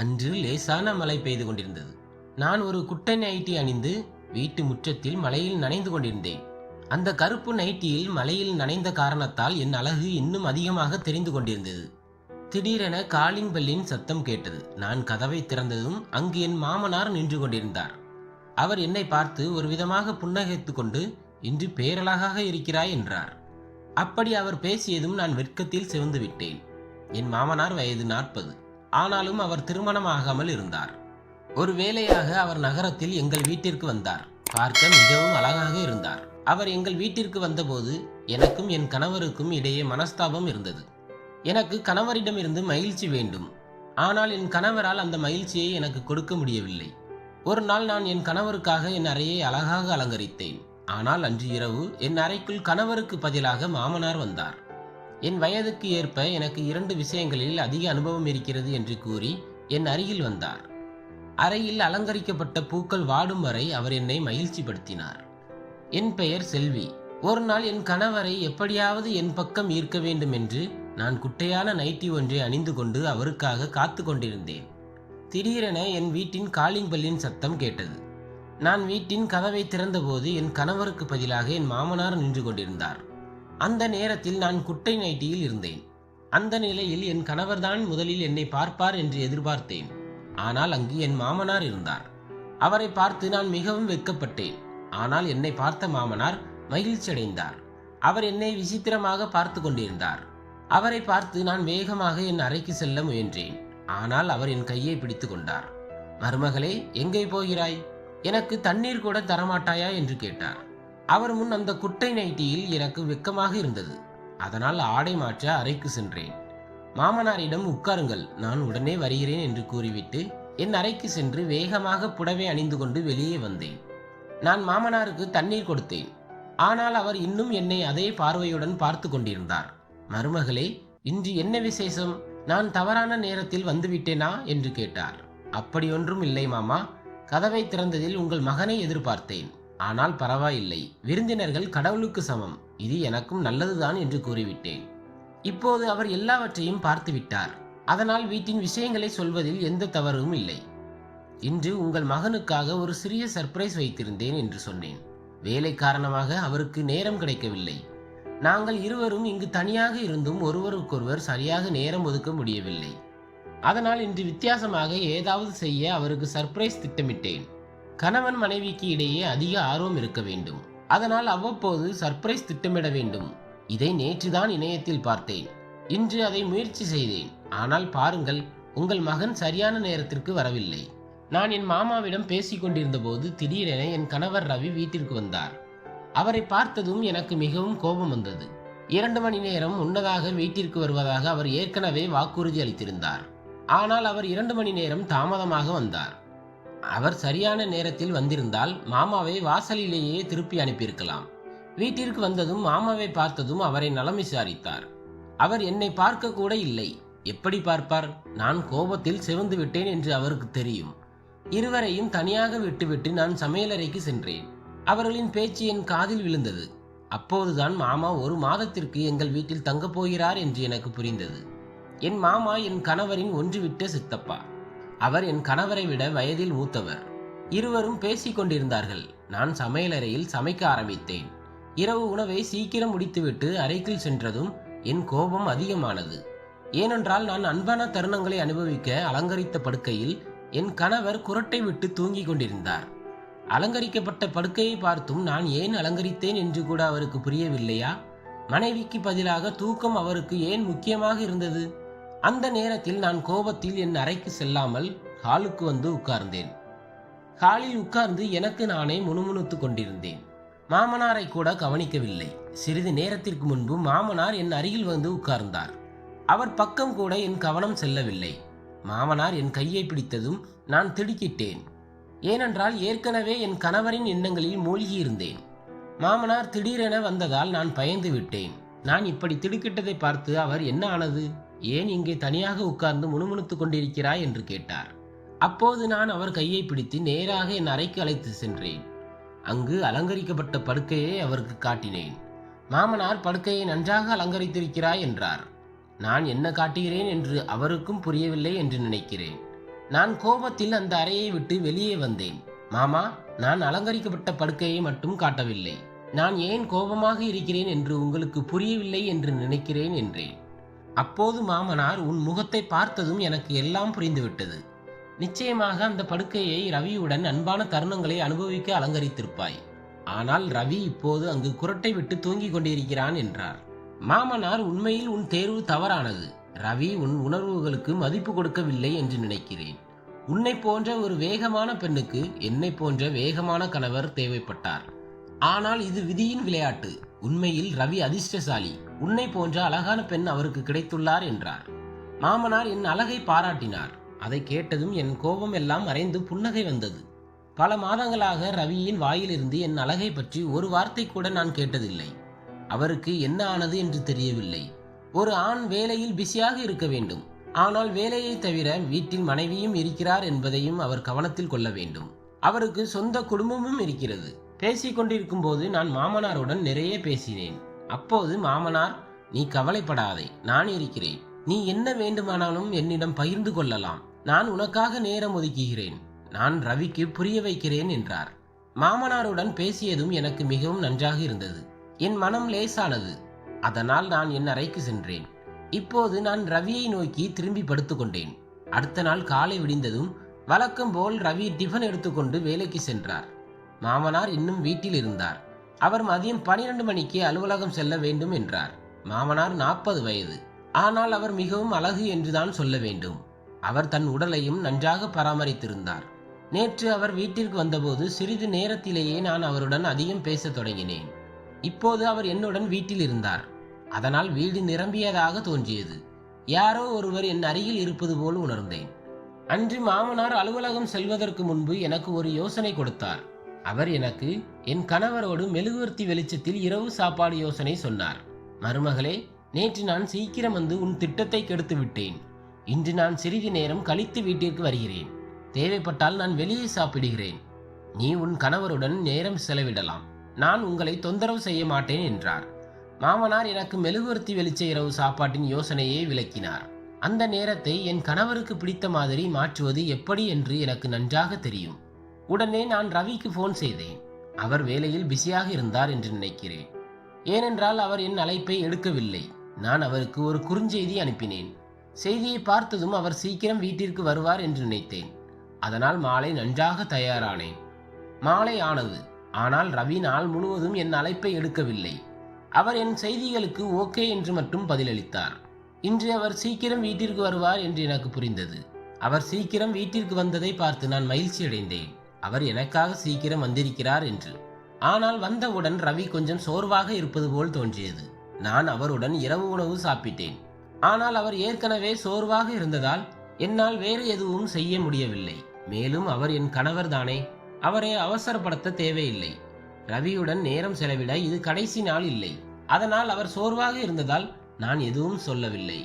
அன்று லேசான மழை பெய்து கொண்டிருந்தது. நான் ஒரு குட்டை நைட்டி அணிந்து வீட்டு முற்றத்தில் மழையில் நனைந்து கொண்டிருந்தேன். அந்த கருப்பு நைட்டியில் மழையில் நனைந்த காரணத்தால் என் அழகு இன்னும் அதிகமாக தெரிந்து கொண்டிருந்தது. திடீரென காலிங் பெல்லின் சத்தம் கேட்டது. நான் கதவை திறந்ததும் அங்கு என் மாமனார் நின்று கொண்டிருந்தார். அவர் என்னை பார்த்து ஒரு விதமாக புன்னகைத்து கொண்டு இன்று பேரழகாக இருக்கிறாய் என்றார். அப்படி அவர் பேசியதும் நான் வெட்கத்தில் சிவந்து விட்டேன். என் மாமனார் வயது நாற்பது. ஆனாலும் அவர் திருமணமாகாமல் இருந்தார். ஒரு வேளையாக அவர் நகரத்தில் எங்கள் வீட்டிற்கு வந்தார். பார்க்க மிகவும் அழகாக இருந்தார். அவர் எங்கள் வீட்டிற்கு வந்தபோது எனக்கும் என் கணவருக்கும் இடையே மனஸ்தாபம் இருந்தது. எனக்கு கணவரிடமிருந்து மகிழ்ச்சி வேண்டும். ஆனால் என் கணவரால் அந்த மகிழ்ச்சியை எனக்கு கொடுக்க முடியவில்லை. ஒரு நாள் நான் என் கணவருக்காக என் அறையை அழகாக அலங்கரித்தேன். ஆனால் அன்று இரவு என் அறைக்குள் கணவருக்கு பதிலாக மாமனார் வந்தார். என் வயதுக்கு ஏற்ப எனக்கு இரண்டு விஷயங்களில் அதிக அனுபவம் இருக்கிறது என்று கூறி என் அருகில் வந்தார். அறையில் அலங்கரிக்கப்பட்ட பூக்கள் வாடும் வரை அவர் என்னை மகிழ்ச்சிப்படுத்தினார். என் பெயர் செல்வி. ஒரு நாள் என் கணவரை எப்படியாவது என் பக்கம் ஈர்க்க வேண்டும் என்று நான் குட்டையான நைட்டி ஒன்றை அணிந்து கொண்டு அவருக்காக காத்து கொண்டிருந்தேன். திடீரென என் வீட்டின் காலிங் பெல்லின் சத்தம் கேட்டது. நான் வீட்டின் கதவை திறந்தபோது என் கணவருக்கு பதிலாக என் மாமனார் நின்று கொண்டிருந்தார். அந்த நேரத்தில் நான் குட்டை நைட்டியில் இருந்தேன். அந்த நிலையில் என் கணவர்தான் முதலில் என்னை பார்ப்பார் என்று எதிர்பார்த்தேன். ஆனால் அங்கு என் மாமனார் இருந்தார். அவரை பார்த்து நான் மிகவும் வெட்கப்பட்டேன். ஆனால் என்னை பார்த்த மாமனார் மகிழ்ச்சியடைந்தார். அவர் என்னை விசித்திரமாக பார்த்து கொண்டிருந்தார். அவரை பார்த்து நான் வேகமாக என் அறைக்கு செல்ல முயன்றேன். ஆனால் அவர் என் கையை பிடித்து கொண்டார். மருமகளே எங்கே போகிறாய்? எனக்கு தண்ணீர் கூட தரமாட்டாயா? என்று கேட்டார். அவர் முன் அந்த குட்டை நைட்டியில் எனக்கு வெக்கமாக இருந்தது. அதனால் ஆடை மாற்ற அறைக்கு சென்றேன். மாமனாரிடம் உட்காருங்கள் நான் உடனே வருகிறேன் என்று கூறிவிட்டு என் அறைக்கு சென்று வேகமாக புடவை அணிந்து கொண்டு வெளியே வந்தேன். நான் மாமனாருக்கு தண்ணீர் கொடுத்தேன். ஆனால் அவர் இன்னும் என்னை அதே பார்வையுடன் பார்த்து கொண்டிருந்தார். மருமகளே இன்று என்ன விசேஷம்? நான் தவறான நேரத்தில் வந்துவிட்டேனா? என்று கேட்டார். அப்படியொன்றும் இல்லை மாமா. கதவை திறந்ததில் உங்கள் மகனை எதிர்பார்த்தேன். ஆனால் பரவாயில்லை. விருந்தினர்கள் கடவுளுக்கு சமம். இது எனக்கும் நல்லதுதான் என்று கூறிவிட்டேன். இப்போது அவர் எல்லாவற்றையும் பார்த்துவிட்டார் அதனால் வீட்டின் விஷயங்களை சொல்வதில் எந்த தவறும் இல்லை. இன்று உங்கள் மகனுக்காக ஒரு சிறிய சர்ப்ரைஸ் வைத்திருந்தேன் என்று சொன்னேன். வேலை காரணமாக அவருக்கு நேரம் கிடைக்கவில்லை. நாங்கள் இருவரும் இங்கு தனியாக இருந்தும் ஒருவருக்கொருவர் சரியாக நேரம் ஒதுக்க முடியவில்லை. அதனால் இன்று வித்தியாசமாக ஏதாவது செய்ய அவருக்கு சர்ப்ரைஸ் திட்டமிட்டேன். கணவன் மனைவிக்கு இடையே அதிக ஆர்வம் இருக்க வேண்டும். அதனால் அவ்வப்போது சர்ப்ரைஸ் திட்டமிட வேண்டும். இதை நேற்றுதான் இணையத்தில் பார்த்தேன். இன்று அதை முயற்சி செய்தேன். ஆனால் பாருங்கள் உங்கள் மகன் சரியான நேரத்திற்கு வரவில்லை. நான் என் மாமாவிடம் பேசிக் கொண்டிருந்த போது திடீரென என் கணவர் ரவி வீட்டிற்கு வந்தார். அவரை பார்த்ததும் எனக்கு மிகவும் கோபம் வந்தது. இரண்டு மணி நேரம் முன்னதாக வீட்டிற்கு வருவதாக அவர் ஏற்கனவே வாக்குறுதி அளித்திருந்தார். ஆனால் அவர் இரண்டு மணி நேரம் தாமதமாக வந்தார். அவர் சரியான நேரத்தில் வந்திருந்தால் மாமாவை வாசலிலேயே திருப்பி அனுப்பியிருக்கலாம். வீட்டிற்கு வந்ததும் மாமாவை பார்த்ததும் அவரை நலம் விசாரித்தார். அவர் என்னை பார்க்க கூட இல்லை. எப்படி பார்ப்பார்? நான் கோபத்தில் சிவந்து விட்டேன் என்று அவருக்கு தெரியும். இருவரையும் தனியாக விட்டுவிட்டு நான் சமையலறைக்கு சென்றேன். அவர்களின் பேச்சு என் காதில் விழுந்தது. அப்போதுதான் மாமா ஒரு மாதத்திற்கு எங்கள் வீட்டில் தங்கப் போகிறார் என்று எனக்கு புரிந்தது. என் மாமா என் கணவரின் ஒன்றுவிட்ட சித்தப்பா. அவர் என் கணவரை விட வயதில் மூத்தவர். இருவரும் பேசிக் கொண்டிருந்தார்கள். நான் சமையலறையில் சமைக்க ஆரம்பித்தேன். இரவு உணவை சீக்கிரம் முடித்துவிட்டு அறைக்குள் சென்றதும் என் கோபம் அதிகமானது. ஏனென்றால் நான் அன்பான தருணங்களை அனுபவிக்க அலங்கரித்த படுக்கையில் என் கணவர் குரட்டை விட்டு தூங்கிக் கொண்டிருந்தார். அலங்கரிக்கப்பட்ட படுக்கையை பார்த்தும் நான் ஏன் அலங்கரித்தேன் என்று கூட அவருக்கு புரியவில்லையா? மனைவிக்கு பதிலாக தூக்கம் அவருக்கு ஏன் முக்கியமாக இருந்தது? அந்த நேரத்தில் நான் கோபத்தில் என் அறைக்கு செல்லாமல் ஹாலுக்கு வந்து உட்கார்ந்தேன். ஹாலில் உட்கார்ந்து எனக்கு நானே முணுமுணுத்துக் கொண்டிருந்தேன். மாமனாரை கூட கவனிக்கவில்லை. சிறிது நேரத்திற்கு முன்பு மாமனார் என் அருகில் வந்து உட்கார்ந்தார். அவர் பக்கம் கூட என் கவனம் செல்லவில்லை. மாமனார் என் கையை பிடித்ததும் நான் திடுக்கிட்டேன். ஏனென்றால் ஏற்கனவே என் கணவரின் எண்ணங்களில் மூழ்கியிருந்தேன். மாமனார் திடீரென வந்ததால் நான் பயந்து விட்டேன். நான் இப்படி திடுக்கிட்டதை பார்த்து அவர் என்ன ஆனது? ஏன் இங்கே தனியாக உட்கார்ந்து முணுமுணுத்துக் கொண்டிருக்கிறாய் என்று கேட்டார். அப்போது நான் அவர் கையை பிடித்து நேராக என் அறைக்கு அழைத்து சென்றேன். அங்கு அலங்கரிக்கப்பட்ட படுக்கையை அவருக்கு காட்டினேன். மாமனார் படுக்கையை நன்றாக அலங்கரித்திருக்கிறாய் என்றார். நான் என்ன காட்டுகிறேன் என்று அவருக்கும் புரியவில்லை என்று நினைக்கிறேன். நான் கோபத்தில் அந்த அறையை விட்டு வெளியே வந்தேன். மாமா நான் அலங்கரிக்கப்பட்ட படுக்கையை மட்டும் காட்டவில்லை. நான் ஏன் கோபமாக இருக்கிறேன் என்று உங்களுக்கு புரியவில்லை என்று நினைக்கிறேன் என்றேன். அப்போது மாமனார் உன் முகத்தை பார்த்ததும் எனக்கு எல்லாம் புரிந்துவிட்டது. நிச்சயமாக அந்த படுக்கையை ரவியுடன் அன்பான தருணங்களை அனுபவிக்க அலங்கரித்திருப்பாய். ஆனால் ரவி இப்போது அங்கு குரட்டை விட்டு தூங்கிக் கொண்டிருக்கிறான் என்றார். மாமனார் உண்மையில் உன் தேர்வு தவறானது. ரவி உன் உணர்வுகளுக்கு மதிப்பு கொடுக்கவில்லை என்று நினைக்கிறேன். உன்னை போன்ற ஒரு வேகமான பெண்ணுக்கு என்னை போன்ற வேகமான கணவர் தேவைப்பட்டார். ஆனால் இது விதியின் விளையாட்டு. உண்மையில் ரவி அதிர்ஷ்டசாலி. உன்னை போன்ற அழகான பெண் அவருக்கு கிடைத்துள்ளார் என்றார். மாமனார் என் அழகை பாராட்டினார். அதை கேட்டதும் என் கோபம் எல்லாம் மறைந்து புன்னகை வந்தது. பல மாதங்களாக ரவியின் வாயிலிருந்து என் அழகை பற்றி ஒரு வார்த்தை கூட நான் கேட்டதில்லை. அவருக்கு என்ன ஆனது என்று தெரியவில்லை. ஒரு ஆண் வேலையில் பிஸியாக இருக்க வேண்டும். ஆனால் வேலையை தவிர வீட்டில் மனைவியும் இருக்கிறார் என்பதையும் அவர் கவனத்தில் கொள்ள வேண்டும். அவருக்கு சொந்த குடும்பமும் இருக்கிறது. பேசிக் கொண்டிருக்கும் போது நான் மாமனாருடன் நிறைய பேசினேன். அப்போது மாமனார் நீ கவலைப்படாதே நான் இருக்கிறேன். நீ என்ன வேண்டுமானாலும் என்னிடம் பகிர்ந்து கொள்ளலாம். நான் உனக்காக நேரம் ஒதுக்குகிறேன். நான் ரவிக்கு புரிய வைக்கிறேன் என்றார். மாமனாருடன் பேசியதும் எனக்கு மிகவும் நன்றாக இருந்தது. என் மனம் லேசானது. அதனால் நான் என் அறைக்கு சென்றேன். இப்போது நான் ரவியை நோக்கி திரும்பி படுத்துக்கொண்டேன் அடுத்த நாள் காலை விடிந்ததும் வழக்கம் போல் ரவி டிஃபன் எடுத்துக்கொண்டு வேலைக்கு சென்றார். மாமனார் இன்னும் வீட்டில் இருந்தார். அவர் மதியம் பனிரெண்டு மணிக்கு அலுவலகம் செல்ல வேண்டும் என்றார். மாமனார் நாற்பது வயது. ஆனால் அவர் மிகவும் அழகு என்றுதான் சொல்ல வேண்டும். அவர் தன் உடலையும் நன்றாக பராமரித்திருந்தார். நேற்று அவர் வீட்டிற்கு வந்தபோது சிறிது நேரத்திலேயே நான் அவருடன் அதிகம் பேசத் தொடங்கினேன். இப்போது அவர் என்னுடன் வீட்டில் இருந்தார். அதனால் வீடு நிரம்பியதாக தோன்றியது. யாரோ ஒருவர் என் அருகில் இருப்பது போல் உணர்ந்தேன். அன்று மாமனார் அலுவலகம் செல்வதற்கு முன்பு எனக்கு ஒரு யோசனை கொடுத்தார். அவர் எனக்கு என் கணவரோடு மெழுகுவர்த்தி வெளிச்சத்தில் இரவு சாப்பாடு யோசனை சொன்னார். மருமகளே நேற்று நான் சீக்கிரம் வந்து உன் திட்டத்தை கெடுத்து விட்டேன். இன்று நான் சிறிது நேரம் கழித்து வீட்டிற்கு வருகிறேன். தேவைப்பட்டால் நான் வெளியே சாப்பிடுகிறேன். நீ உன் கணவருடன் நேரம் செலவிடலாம். நான் உங்களை தொந்தரவு செய்ய மாட்டேன் என்றார். மாமனார் எனக்கு மெழுகுவர்த்தி வெளிச்ச இரவு சாப்பாட்டின் யோசனையை விளக்கினார். அந்த நேரத்தை என் கணவருக்கு பிடித்த மாதிரி மாற்றுவது எப்படி என்று எனக்கு நன்றாக தெரியும். உடனே நான் ரவிக்கு ஃபோன் செய்தேன். அவர் வேலையில் பிஸியாக இருந்தார் என்று நினைக்கிறேன். ஏனென்றால் அவர் என் அழைப்பை எடுக்கவில்லை. நான் அவருக்கு ஒரு குறுஞ்செய்தி அனுப்பினேன். செய்தியை பார்த்ததும் அவர் சீக்கிரம் வீட்டிற்கு வருவார் என்று நினைத்தேன். அதனால் மாலை நன்றாக தயாரானேன். மாலை ஆனது. ஆனால் ரவி நாள் முழுவதும் என் அழைப்பை எடுக்கவில்லை. அவர் என் செய்திகளுக்கு ஓகே என்று மட்டும் பதிலளித்தார். இன்று அவர் சீக்கிரம் வீட்டிற்கு வருவார் என்று எனக்கு புரிந்தது. அவர் சீக்கிரம் வீட்டிற்கு வந்ததை பார்த்து நான் மகிழ்ச்சி அடைந்தேன் அவர் எனக்காக சீக்கிரம் வந்திருக்கிறார் என்று. ஆனால் வந்தவுடன் ரவி கொஞ்சம் சோர்வாக இருப்பது போல் தோன்றியது. நான் அவருடன் இரவு உணவு சாப்பிட்டேன். ஆனால் அவர் ஏற்கனவே சோர்வாக இருந்ததால் என்னால் வேறு எதுவும் செய்ய முடியவில்லை. மேலும் அவர் என் கணவர் தானே அவரை அவசரப்படுத்த தேவையில்லை. ரவியுடன் நேரம் செலவிட இது கடைசி நாள் இல்லை. அதனால் அவர் சோர்வாக இருந்ததால் நான் எதுவும் சொல்லவில்லை.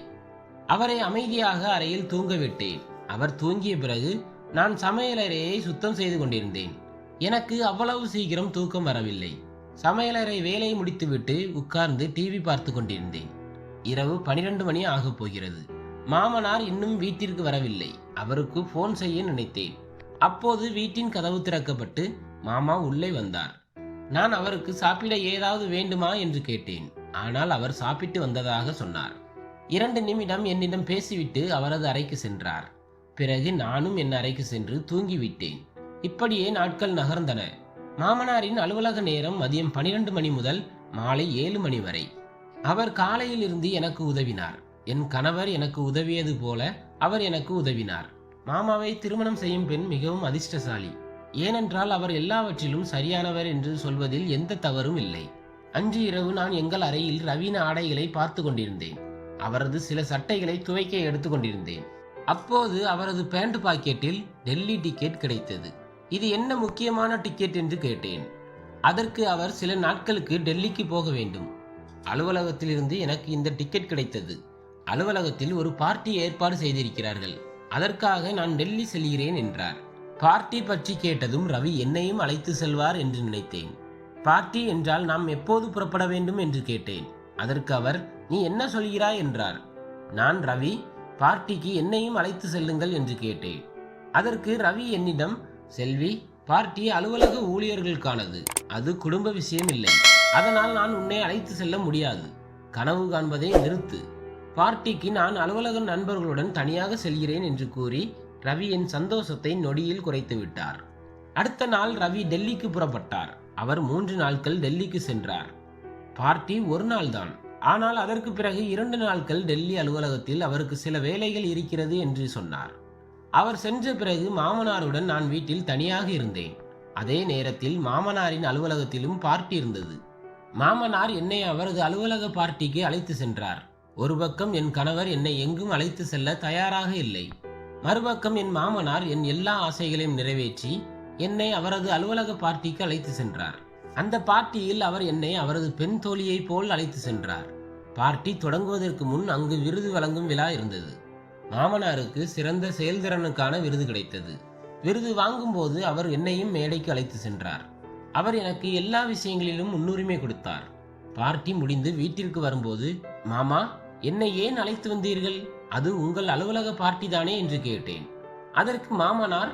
அவரை அமைதியாக அறையில் தூங்க விட்டேன். அவர் தூங்கிய பிறகு நான் சமையலறையை சுத்தம் செய்து கொண்டிருந்தேன். எனக்கு அவ்வளவு சீக்கிரம் தூக்கம் வரவில்லை. சமையலறை வேலையை முடித்துவிட்டு உட்கார்ந்து டிவி பார்த்து கொண்டிருந்தேன். இரவு பனிரெண்டு மணி ஆகப் போகிறது. மாமனார் இன்னும் வீட்டிற்கு வரவில்லை. அவருக்கு ஃபோன் செய்ய நினைத்தேன். அப்போது வீட்டின் கதவு திறக்கப்பட்டு மாமா உள்ளே வந்தார். நான் அவருக்கு சாப்பிட ஏதாவது வேண்டுமா என்று கேட்டேன். ஆனால் அவர் சாப்பிட்டு வந்ததாக சொன்னார். இரண்டு நிமிடம் என்னிடம் பேசிவிட்டு அவரது அறைக்கு சென்றார். பிறகு நானும் என் அறைக்கு சென்று தூங்கிவிட்டேன். இப்படியே நாட்கள் நகர்ந்தன. மாமனாரின் அலுவலக நேரம் மதியம் பனிரெண்டு மணி முதல் மாலை ஏழு மணி வரை. அவர் காலையில் இருந்து எனக்கு உதவினார். என் கணவர் எனக்கு உதவியது போல அவர் எனக்கு உதவினார். மாமாவை திருமணம் செய்யும் பெண் மிகவும் அதிர்ஷ்டசாலி. ஏனென்றால் அவர் எல்லாவற்றிலும் சரியானவர் என்று சொல்வதில் எந்த தவறும் இல்லை. அன்று இரவு நான் எங்கள் அறையில் ரவீன ஆடைகளை பார்த்து கொண்டிருந்தேன். அவரது சில சட்டைகளை துவைக்க எடுத்துக்கொண்டிருந்தேன் அப்போது அவரது பேண்ட் பாக்கெட்டில் டெல்லி டிக்கெட் கிடைத்தது. இது என்ன முக்கியமான டிக்கெட் என்று கேட்டேன். அதற்கு அவர் சில நாட்களுக்கு டெல்லிக்கு போக வேண்டும். அலுவலகத்திலிருந்து எனக்கு இந்த டிக்கெட் கிடைத்தது. அலுவலகத்தில் ஒரு பார்ட்டி ஏற்பாடு செய்திருக்கிறார்கள். அதற்காக நான் டெல்லி செல்கிறேன் என்றார். பார்ட்டி பற்றி கேட்டதும் ரவி என்னையும் அழைத்து செல்வார் என்று நினைத்தேன். பார்ட்டி என்றால் நாம் எப்போது புறப்பட வேண்டும் என்று கேட்டேன். அதற்கு அவர் நீ என்ன சொல்கிறாய்? என்றார். நான் ரவி பார்ட்டிக்கு என்னையும் அழைத்து செல்லுங்கள் என்று கேட்டேன். அதற்கு ரவி என்னிடம் செல்வி பார்ட்டி அலுவலக ஊழியர்களுக்கானது அது குடும்ப விஷயம் இல்லை. அதனால் நான் உன்னை அழைத்து செல்ல முடியாது. கனவு காண்பதை நிறுத்து. பார்ட்டிக்கு நான் அலுவலக நண்பர்களுடன் தனியாக செல்கிறேன் என்று கூறி ரவி என் சந்தோஷத்தை நொடியில் குறைத்து விட்டார். அடுத்த நாள் ரவி டெல்லிக்கு புறப்பட்டார். அவர் மூன்று நாட்கள் டெல்லிக்கு சென்றார். பார்ட்டி ஒரு நாள்தான். ஆனால் அதற்கு பிறகு இரண்டு நாட்கள் டெல்லி அலுவலகத்தில் அவருக்கு சில வேலைகள் இருக்கிறது என்று சொன்னார். அவர் சென்ற பிறகு மாமனாருடன் நான் வீட்டில் தனியாக இருந்தேன். அதே நேரத்தில் மாமனாரின் அலுவலகத்திலும் பார்ட்டி இருந்தது. மாமனார் என்னை அவரது அலுவலக பார்ட்டிக்கு அழைத்து சென்றார். ஒரு பக்கம் என் கணவர் என்னை எங்கும் அழைத்து செல்ல தயாராக இல்லை. மறுபக்கம் என் மாமனார் என் எல்லா ஆசைகளையும் நிறைவேற்றி என்னை அவரது அலுவலக பார்ட்டிக்கு அழைத்து சென்றார். அந்த பார்ட்டியில் அவர் என்னை அவரது பெண் தோழியைப் போல் அழைத்து சென்றார். பார்ட்டி தொடங்குவதற்கு முன் அங்கு விருது வழங்கும் விழா இருந்தது. மாமனாருக்கு சிறந்த செயல்திறனுக்கான விருது கிடைத்தது. விருது வாங்கும்போது அவர் என்னையும் மேடைக்கு அழைத்து சென்றார். அவர் எனக்கு எல்லா விஷயங்களிலும் முன்னுரிமை கொடுத்தார். பார்ட்டி முடிந்து வீட்டிற்கு வரும்போது மாமா என்னை ஏன் அழைத்து வந்தீர்கள்? அது உங்கள் அலுவலக பார்ட்டி தானே? என்று கேட்டேன். அதற்கு மாமனார்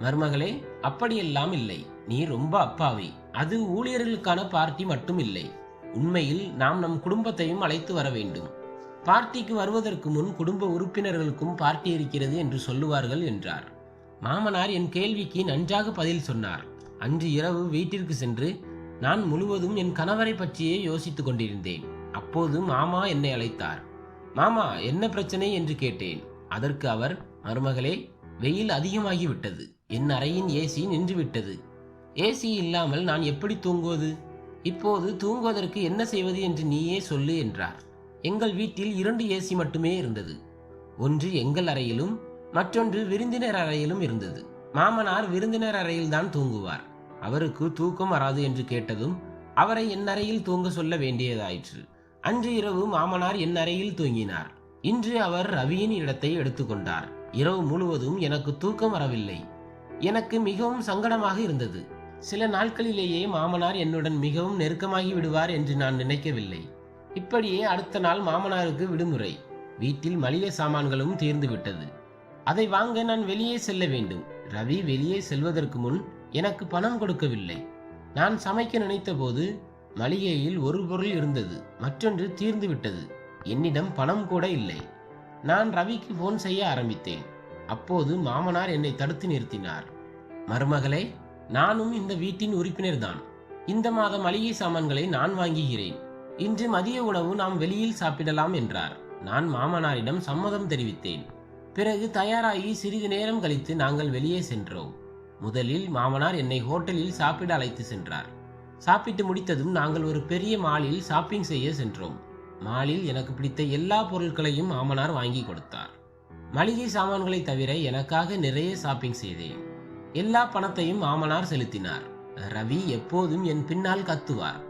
மருமகளே அப்படியெல்லாம் இல்லை. நீ ரொம்ப அப்பாவி. அது ஊழியர்களுக்கான பார்ட்டி மட்டும் இல்லை. உண்மையில் நாம் நம் குடும்பத்தையும் அழைத்து வர வேண்டும். பார்ட்டிக்கு வருவதற்கு முன் குடும்ப உறுப்பினர்களுக்கும் பார்ட்டி இருக்கிறது என்று சொல்லுவார்கள் என்றார். மாமனார் என் கேள்விக்கு நன்றாக பதில் சொன்னார். அன்று இரவு வீட்டிற்கு சென்று நான் முழுவதும் என் கணவரை பற்றியே யோசித்துக் கொண்டிருந்தேன். அப்போது மாமா என்னை அழைத்தார். மாமா என்ன பிரச்சனை என்று கேட்டேன். அதற்கு அவர் மருமகளே வெயில் அதிகமாகிவிட்டது. என் அறையின் ஏசி நின்றுவிட்டது. ஏசி இல்லாமல் நான் எப்படி தூங்குவது? இப்போது தூங்குவதற்கு என்ன செய்வது என்று நீயே சொல்லு என்றார். எங்கள் வீட்டில் இரண்டு ஏசி மட்டுமே இருந்தது. ஒன்று எங்கள் அறையிலும் மற்றொன்று விருந்தினர் அறையிலும் இருந்தது. மாமனார் விருந்தினர் அறையில்தான் தூங்குவார். அவருக்கு தூக்கம் வராது என்று கேட்டதும் அவரை என் அறையில் தூங்க சொல்ல வேண்டியதாயிற்று. அன்று இரவு மாமனார் என் அறையில் தூங்கினார். இன்று அவர் ரவியின் இடத்தை எடுத்துக்கொண்டார் இரவு முழுவதும் எனக்கு தூக்கம் வரவில்லை. எனக்கு மிகவும் சங்கடமாக இருந்தது. சில நாட்களிலேயே மாமனார் என்னுடன் மிகவும் நெருக்கமாகி விடுவார் என்று நான் நினைக்கவில்லை. இப்படியே அடுத்த நாள் மாமனாருக்கு விடுமுறை. வீட்டில் மளிகை சாமான்களும் தீர்ந்துவிட்டது. அதை வாங்க நான் வெளியே செல்ல வேண்டும். ரவி வெளியே செல்வதற்கு முன் எனக்கு பணம் கொடுக்கவில்லை. நான் சமைக்க நினைத்தபோது மளிகையில் ஒரு பொருள் இருந்தது. மற்றொன்று தீர்ந்து விட்டது என்னிடம் பணம் கூட இல்லை. நான் ரவிக்கு போன் செய்ய ஆரம்பித்தேன். அப்போது மாமனார் என்னை தடுத்து நிறுத்தினார். மருமகளே நானும் இந்த வீட்டின் உறுப்பினர் தான் இந்த மாத மளிகை சாமான்களை நான் வாங்குகிறேன். இன்று மதிய உணவு நாம் வெளியில் சாப்பிடலாம் என்றார். நான் மாமனாரிடம் சம்மதம் தெரிவித்தேன். பிறகு தயாராகி சிறிது நேரம் கழித்து நாங்கள் வெளியே சென்றோம். முதலில் மாமனார் என்னை ஹோட்டலில் சாப்பிட அழைத்து சென்றார். சாப்பிட்டு முடித்ததும் நாங்கள் ஒரு பெரிய மாலில் ஷாப்பிங் செய்ய சென்றோம். மாலில் எனக்கு பிடித்த எல்லா பொருட்களையும் மாமனார் வாங்கி கொடுத்தார். மளிகை சாமான்களை தவிர எனக்காக நிறைய ஷாப்பிங் செய்தேன். எல்லா பணத்தையும் மாமனார் செலுத்தினார். ரவி எப்போதும் என் பின்னால் கத்துவார்.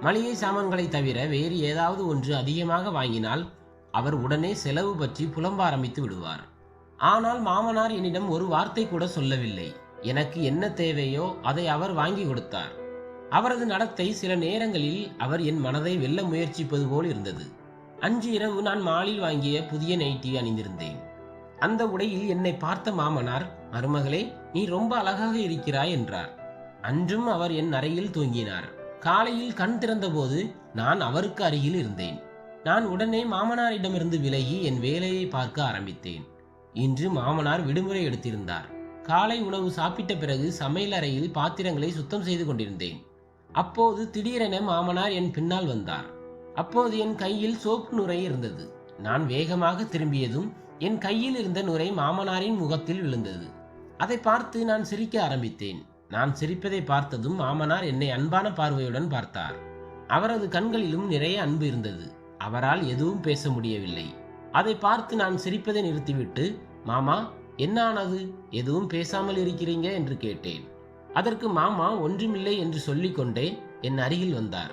மளிகை சாமான்களை தவிர வேறு ஏதாவது ஒன்று அதிகமாக வாங்கினால் அவர் உடனே செலவு பற்றி புலம்ப ஆரம்பித்து விடுவார். ஆனால் மாமனார் என்னிடம் ஒரு வார்த்தை கூட சொல்லவில்லை. எனக்கு என்ன தேவையோ அதை அவர் வாங்கி கொடுத்தார். அவரது நடத்தை சில நேரங்களில் அவர் என் மனதை வெல்ல முயற்சிப்பது போல் இருந்தது. அன்று இரவு நான் மாலில் வாங்கிய புதிய நைட்டி அணிந்திருந்தேன். அந்த உடையில் என்னை பார்த்த மாமனார் மருமகளே நீ ரொம்ப அழகாக இருக்கிறாய் என்றார். அன்றும் அவர் என் அறையில் தூங்கினார். காலையில் கண் திறந்தபோது நான் அவருக்கு அருகில் இருந்தேன். நான் உடனே மாமனாரிடமிருந்து விலகி என் வேலையை பார்க்க ஆரம்பித்தேன். இன்று மாமனார் விடுமுறை எடுத்திருந்தார். காலை உணவு சாப்பிட்ட பிறகு சமையல் அறையில் பாத்திரங்களை சுத்தம் செய்து கொண்டிருந்தேன். அப்போது திடீரென மாமனார் என் பின்னால் வந்தார். அப்போது என் கையில் சோப்பு நுரை இருந்தது. நான் வேகமாக திரும்பியதும் என் கையில் இருந்த நுரை மாமனாரின் முகத்தில் விழுந்தது. அதை பார்த்து நான் சிரிக்க ஆரம்பித்தேன். நான் சிரிப்பதை பார்த்ததும் மாமனார் என்னை அன்பான பார்வையுடன் பார்த்தார். அவரது கண்களிலும் நிறைய அன்பு இருந்தது. அவரால் எதுவும் பேச முடியவில்லை. அதை பார்த்து நான் சிரிப்பதை நிறுத்திவிட்டு மாமா என்ன ஆனது? எதுவும் பேசாமல் இருக்கிறீங்க? என்று கேட்டேன். அதற்கு மாமா ஒன்றுமில்லை என்று சொல்லிக்கொண்டே என் அருகில் வந்தார்.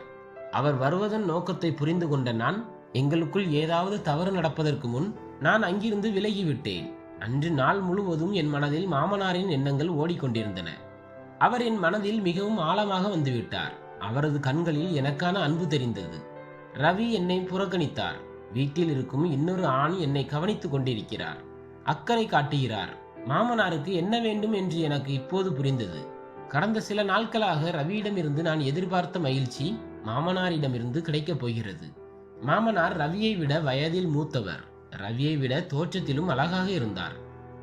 அவர் வருவதன் நோக்கத்தை புரிந்து கொண்ட நான் எங்களுக்குள் ஏதாவது தவறு நடப்பதற்கு முன் நான் அங்கிருந்து விலகிவிட்டேன். அன்று நாள் முழுவதும் என் மனதில் மாமனாரின் எண்ணங்கள் ஓடிக்கொண்டிருந்தன. அவர் என் மனதில் மிகவும் ஆழமாக வந்துவிட்டார். அவரது கண்களில் எனக்கான அன்பு தெரிந்தது. ரவி என்னை புறக்கணித்தார். வீட்டில் இருக்கும் இன்னொரு ஆண் என்னை கவனித்துக் கொண்டிருக்கிறார். அக்கறை காட்டுகிறார். மாமனாருக்கு என்ன வேண்டும் என்று எனக்கு இப்போது புரிந்தது. கடந்த சில நாட்களாக ரவியிடமிருந்து நான் எதிர்பார்த்த மகிழ்ச்சி மாமனாரிடமிருந்து கிடைக்கப் போகிறது. மாமனார் ரவியை விட வயதில் மூத்தவர். ரவியை விட தோற்றத்திலும் அழகாக இருந்தார்.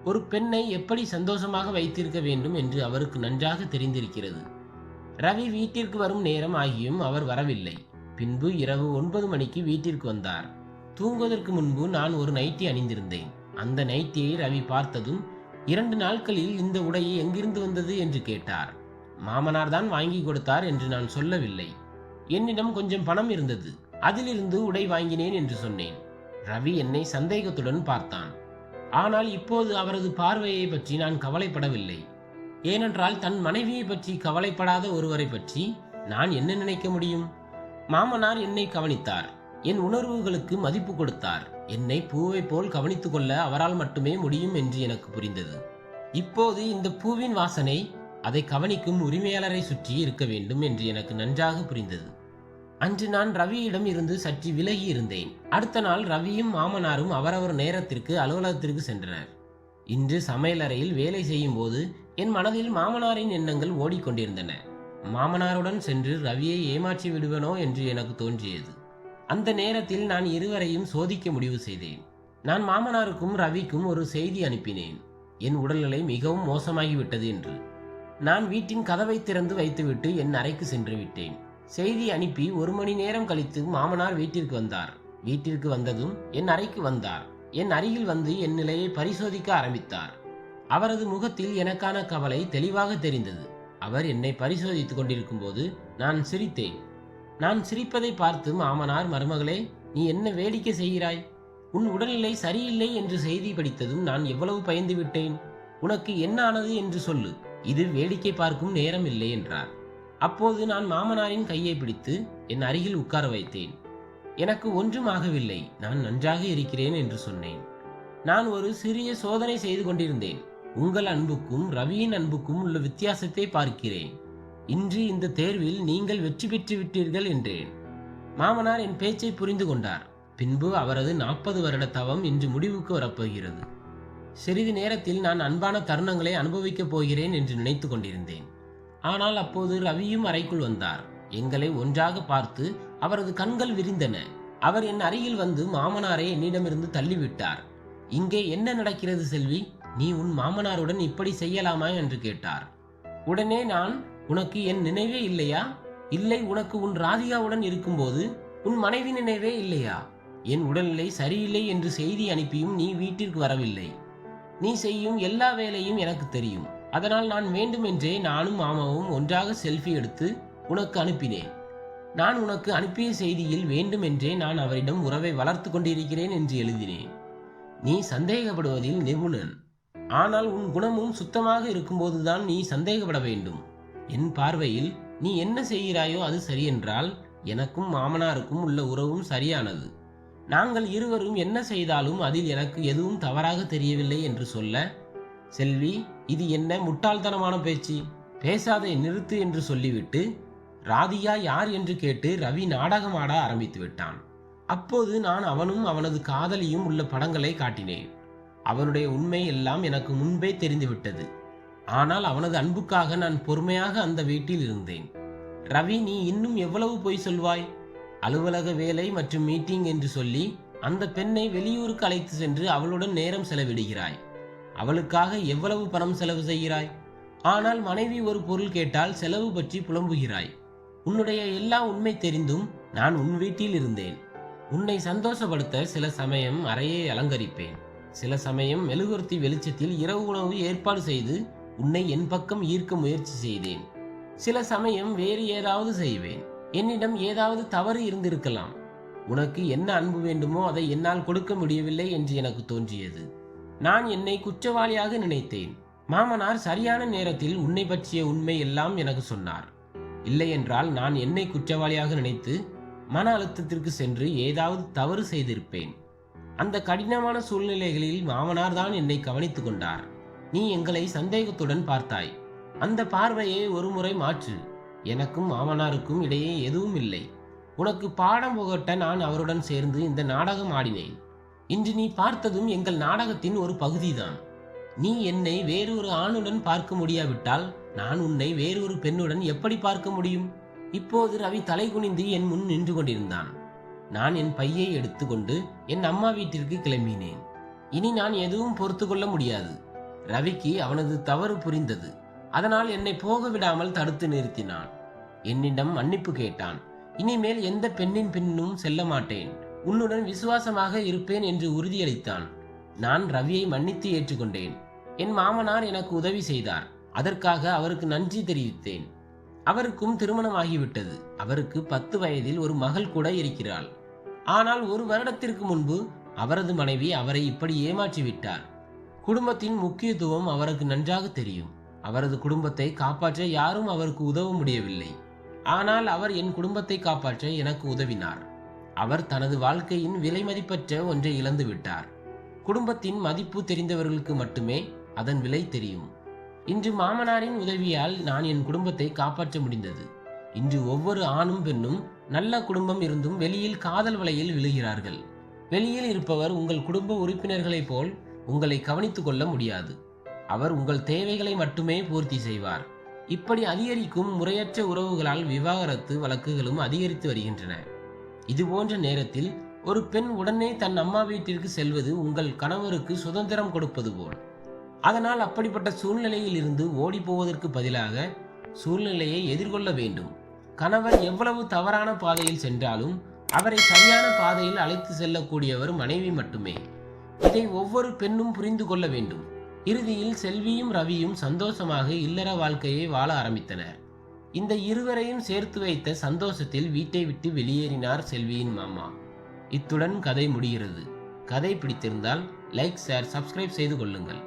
ஒரு பெண்ணை எப்படி சந்தோஷமாக வைத்திருக்க வேண்டும் என்று அவருக்கு நன்றாக தெரிந்திருக்கிறது. ரவி வீட்டிற்கு வரும் நேரம் ஆகியும் அவர் வரவில்லை. பின்பு இரவு ஒன்பது மணிக்கு வீட்டிற்கு வந்தார். தூங்குவதற்கு முன்பு நான் ஒரு நைட்டி அணிந்திருந்தேன். அந்த நைட்டியை ரவி பார்த்ததும் இரண்டு நாட்களில் இந்த உடையை எங்கிருந்து வந்தது? என்று கேட்டார். மாமனார் தான் வாங்கி கொடுத்தார் என்று நான் சொல்லவில்லை. என்னிடம் கொஞ்சம் பணம் இருந்தது. அதிலிருந்து உடை வாங்கினேன் என்று சொன்னேன். ரவி என்னை சந்தேகத்துடன் பார்த்தான். ஆனால் இப்போது அவரது பார்வையை பற்றி நான் கவலைப்படவில்லை. ஏனென்றால் தன் மனைவியை பற்றி கவலைப்படாத ஒருவரை பற்றி நான் என்ன நினைக்க முடியும்? மாமனார் என்னை கவனித்தார். என் உணர்வுகளுக்கு மதிப்பு கொடுத்தார். என்னை பூவை போல் கவனித்துக் கொள்ள அவரால் மட்டுமே முடியும் என்று எனக்கு புரிந்தது. இப்போது இந்த பூவின் வாசனை அதை கவனிக்கும் உரிமையாளரை சுற்றி இருக்க வேண்டும் என்று எனக்கு நன்றாக புரிந்தது. அன்று நான் ரவியிடம் இருந்து சற்று விலகி இருந்தேன். அடுத்த நாள் ரவியும் மாமனாரும் அவரவர் நேரத்திற்கு அலுவலகத்திற்கு சென்றனர். இன்று சமையலறையில் வேலை செய்யும் போது என் மனதில் மாமனாரின் எண்ணங்கள் ஓடிக்கொண்டிருந்தன. மாமனாருடன் சென்று ரவியை ஏமாற்றி விடுவனோ என்று எனக்கு தோன்றியது. அந்த நேரத்தில் நான் இருவரையும் சோதிக்க முடிவு செய்தேன். நான் மாமனாருக்கும் ரவிக்கும் ஒரு செய்தி அனுப்பினேன். என் உடல்நிலை மிகவும் மோசமாகிவிட்டது என்று. நான் வீட்டின் கதவை திறந்து வைத்துவிட்டு என் அறைக்கு சென்று விட்டேன். செய்தி அனுப்பி ஒரு மணி நேரம் கழித்து மாமனார் வீட்டிற்கு வந்தார். வீட்டிற்கு வந்ததும் என் அறைக்கு வந்தார். என் அருகில் வந்து என் நிலையை பரிசோதிக்க ஆரம்பித்தார். அவரது முகத்தில் எனக்கான கவலை தெளிவாக தெரிந்தது. அவர் என்னை பரிசோதித்துக் கொண்டிருக்கும் போது நான் சிரித்தேன். நான் சிரிப்பதை பார்த்து மாமனார் மருமகளே நீ என்ன வேடிக்கை செய்கிறாய்? உன் உடல்நிலை சரியில்லை என்று செய்தி படித்ததும் நான் எவ்வளவு பயந்து விட்டேன்? உனக்கு என்ன ஆனது என்று சொல்லு. இது வேடிக்கை பார்க்கும் நேரம் இல்லை என்றார். அப்போது நான் மாமனாரின் கையை பிடித்து என் அருகில் உட்கார வைத்தேன். எனக்கு ஒன்றும் ஆகவில்லை. நான் நன்றாக இருக்கிறேன் என்று சொன்னேன். நான் ஒரு சிறிய சோதனை செய்து கொண்டிருந்தேன். உங்கள் அன்புக்கும் ரவியின் அன்புக்கும் உள்ள வித்தியாசத்தை பார்க்கிறேன். இன்று இந்த தேர்வில் நீங்கள் வெற்றி பெற்று விட்டீர்கள் என்றேன். மாமனார் என் பேச்சை புரிந்து கொண்டார். பின்பு அவரது நாற்பது வருட தவம் இன்று முடிவுக்கு வரப்போகிறது. சிறிது நேரத்தில் நான் அன்பான தருணங்களை அனுபவிக்கப் போகிறேன் என்று நினைத்து கொண்டிருந்தேன். ஆனால் அப்போது ரவியும் அறைக்குள் வந்தார். எங்களை ஒன்றாக பார்த்து அவரது கண்கள் விரிந்தன. அவர் என் அருகில் வந்து மாமனாரை என்னிடமிருந்து தள்ளிவிட்டார். இங்கே என்ன நடக்கிறது செல்வி? நீ உன் மாமனாருடன் இப்படி செய்யலாமா? என்று கேட்டார். உடனே நான் உனக்கு என் நினைவே இல்லையா? இல்லை உனக்கு உன் ராதிகாவுடன் இருக்கும்போது உன் மனைவி நினைவே இல்லையா? என் உடல்நிலை சரியில்லை என்று செய்தி அனுப்பியும் நீ வீட்டிற்கு வரவில்லை. நீ செய்யும் எல்லா வேலையும் எனக்கு தெரியும். அதனால் நான் வேண்டுமென்றே நானும் மாமாவும் ஒன்றாக செல்ஃபி எடுத்து உனக்கு அனுப்பினேன். நான் உனக்கு அனுப்பிய செய்தியில் வேண்டுமென்றே நான் அவரிடம் உறவை வளர்த்து கொண்டிருக்கிறேன் என்று எழுதினேன். நீ சந்தேகப்படுவதில் நிபுணன். ஆனால் உன் குணமும் சுத்தமாக இருக்கும்போதுதான் நீ சந்தேகப்பட வேண்டும். என் பார்வையில் நீ என்ன செய்கிறாயோ அது சரியென்றால் எனக்கும் மாமனாருக்கும் உள்ள உறவும் சரியானது. நாங்கள் இருவரும் என்ன செய்தாலும் அதில் எனக்கு எதுவும் தவறாக தெரியவில்லை என்று சொல்ல செல்வி இது என்ன முட்டாள்தனமான பேச்சு? பேசாதை நிறுத்து என்று சொல்லிவிட்டு ராதியா யார் என்று கேட்டு ரவி நாடகமாட ஆரம்பித்து விட்டான். அப்போது நான் அவனும் அவனது காதலியும் உள்ள படங்களை காட்டினேன். அவனுடைய உண்மை எல்லாம் எனக்கு முன்பே தெரிந்துவிட்டது ஆனால் அவனது அன்புக்காக நான் பொறுமையாக அந்த வீட்டில் இருந்தேன். ரவி நீ இன்னும் எவ்வளவு பொய் சொல்வாய்? அலுவலக வேலை மற்றும் மீட்டிங் என்று சொல்லி அந்த பெண்ணை வெளியூருக்கு அழைத்து சென்று அவளுடன் நேரம் செலவிடுகிறாய். அவளுக்காக எவ்வளவு பணம் செலவு செய்கிறாய்? ஆனால் மனைவி ஒரு பொருள் கேட்டால் செலவு பற்றி புலம்புகிறாய். உன்னுடைய எல்லா உண்மை தெரிந்தும் நான் உன் வீட்டில் இருந்தேன். உன்னை சந்தோஷப்படுத்த சில சமயம் அறையை அலங்கரிப்பேன். சில சமயம் மெழுகுவர்த்தி வெளிச்சத்தில் இரவு உணவு ஏற்பாடு செய்து உன்னை என் பக்கம் ஈர்க்க முயற்சி செய்தேன். சில சமயம் வேறு ஏதாவது செய்வேன். என்னிடம் ஏதாவது தவறு இருந்திருக்கலாம். உனக்கு என்ன அன்பு வேண்டுமோ அதை என்னால் கொடுக்க முடியவில்லை என்று எனக்கு தோன்றியது. நான் என்னை குற்றவாளியாக நினைத்தேன். மாமனார் சரியான நேரத்தில் உன்னை பற்றிய உண்மை எல்லாம் எனக்கு சொன்னார். இல்லையென்றால் நான் என்னை குற்றவாளியாக நினைத்து மன அழுத்தத்திற்கு சென்று ஏதாவது தவறு செய்திருப்பேன். அந்த கடினமான சூழ்நிலைகளில் மாமனார் தான் என்னை கவனித்துக் கொண்டார். நீ எங்களை சந்தேகத்துடன் பார்த்தாய். அந்த பார்வையை ஒருமுறை மாற்று. எனக்கும் மாமனாருக்கும் இடையே எதுவும் இல்லை. உனக்கு பாடம் புகட்ட நான் அவருடன் சேர்ந்து இந்த நாடகம் ஆடினேன். இன்று நீ பார்த்ததும் எங்கள் நாடகத்தின் ஒரு பகுதிதான். நீ என்னை வேறொரு ஆணுடன் பார்க்க முடியாவிட்டால் நான் உன்னை வேறொரு பெண்ணுடன் எப்படி பார்க்க முடியும்? இப்போது ரவி தலை குனிந்து என் முன் நின்று கொண்டிருந்தான். நான் என் பையை எடுத்துக்கொண்டு என் அம்மா வீட்டிற்கு கிளம்பினேன். இனி நான் எதுவும் பொறுத்து கொள்ள முடியாது. ரவிக்கு அவனது தவறு புரிந்தது. அதனால் என்னை போக விடாமல் தடுத்து நிறுத்தினான். என்னிடம் மன்னிப்பு கேட்டான். இனிமேல் எந்த பெண்ணின் பின்னும் செல்ல மாட்டேன். உன்னுடன் விசுவாசமாக இருப்பேன் என்று உறுதியளித்தான். நான் ரவியை மன்னித்து ஏற்றுக்கொண்டேன். என் மாமனார் எனக்கு உதவி செய்தார். அதற்காக அவருக்கு நன்றி தெரிவித்தேன். அவருக்கும் திருமணமாகிவிட்டது. அவருக்கு பத்து வயதில் ஒரு மகள் கூட இருக்கிறாள். ஆனால் ஒரு வருடத்திற்கு முன்பு அவரது மனைவி அவரை இப்படி ஏமாற்றி விட்டார் குடும்பத்தின் முக்கியத்துவம் அவருக்கு நன்றாக தெரியும். அவரது குடும்பத்தை காப்பாற்ற யாரும் அவருக்கு உதவ முடியவில்லை. ஆனால் அவர் என் குடும்பத்தை காப்பாற்ற எனக்கு உதவினார். அவர் தனது வாழ்க்கையின் விலைமதிப்பற்ற ஒன்றை இழந்து விட்டார். குடும்பத்தின் மதிப்பு தெரிந்தவர்களுக்கு மட்டுமே அதன் விலை தெரியும். இன்று மாமனாரின் உதவியால் நான் என் குடும்பத்தை காப்பாற்ற முடிந்தது. இன்று ஒவ்வொரு ஆணும் பெண்ணும் நல்ல குடும்பம் இருந்தும் வெளியில் காதல் வலையில் விழுகிறார்கள். வெளியில் இருப்பவர் உங்கள் குடும்ப உறுப்பினர்களைப் போல் உங்களை கவனித்துக் கொள்ள முடியாது. அவர் உங்கள் தேவைகளை மட்டுமே பூர்த்தி செய்வார். இப்படி அதிகரிக்கும் முறையற்ற உறவுகளால் விவாகரத்து வழக்குகளும் அதிகரித்து வருகின்றன. இதுபோன்ற நேரத்தில் ஒரு பெண் உடனே தன் அம்மா வீட்டிற்கு செல்வது உங்கள் கணவருக்கு சுதந்திரம் கொடுப்பது போல். அதனால் அப்படிப்பட்ட சூழ்நிலையில் இருந்து ஓடி போவதற்கு பதிலாக சூழ்நிலையை எதிர்கொள்ள வேண்டும். கணவர் எவ்வளவு தவறான பாதையில் சென்றாலும் அவரை சரியான பாதையில் அழைத்து செல்லக்கூடியவர் மனைவி மட்டுமே. இதை ஒவ்வொரு பெண்ணும் புரிந்து கொள்ள வேண்டும். இறுதியில் செல்வியும் ரவியும் சந்தோஷமாக இல்லற வாழ்க்கையை வாழ ஆரம்பித்தனர். இந்த இருவரையும் சேர்த்து வைத்த சந்தோஷத்தில் வீட்டை விட்டு வெளியேறினார் செல்வியின் மாமா. இத்துடன் கதை முடிகிறது. கதை பிடித்திருந்தால் லைக் ஷேர் சப்ஸ்கிரைப் செய்து கொள்ளுங்கள்.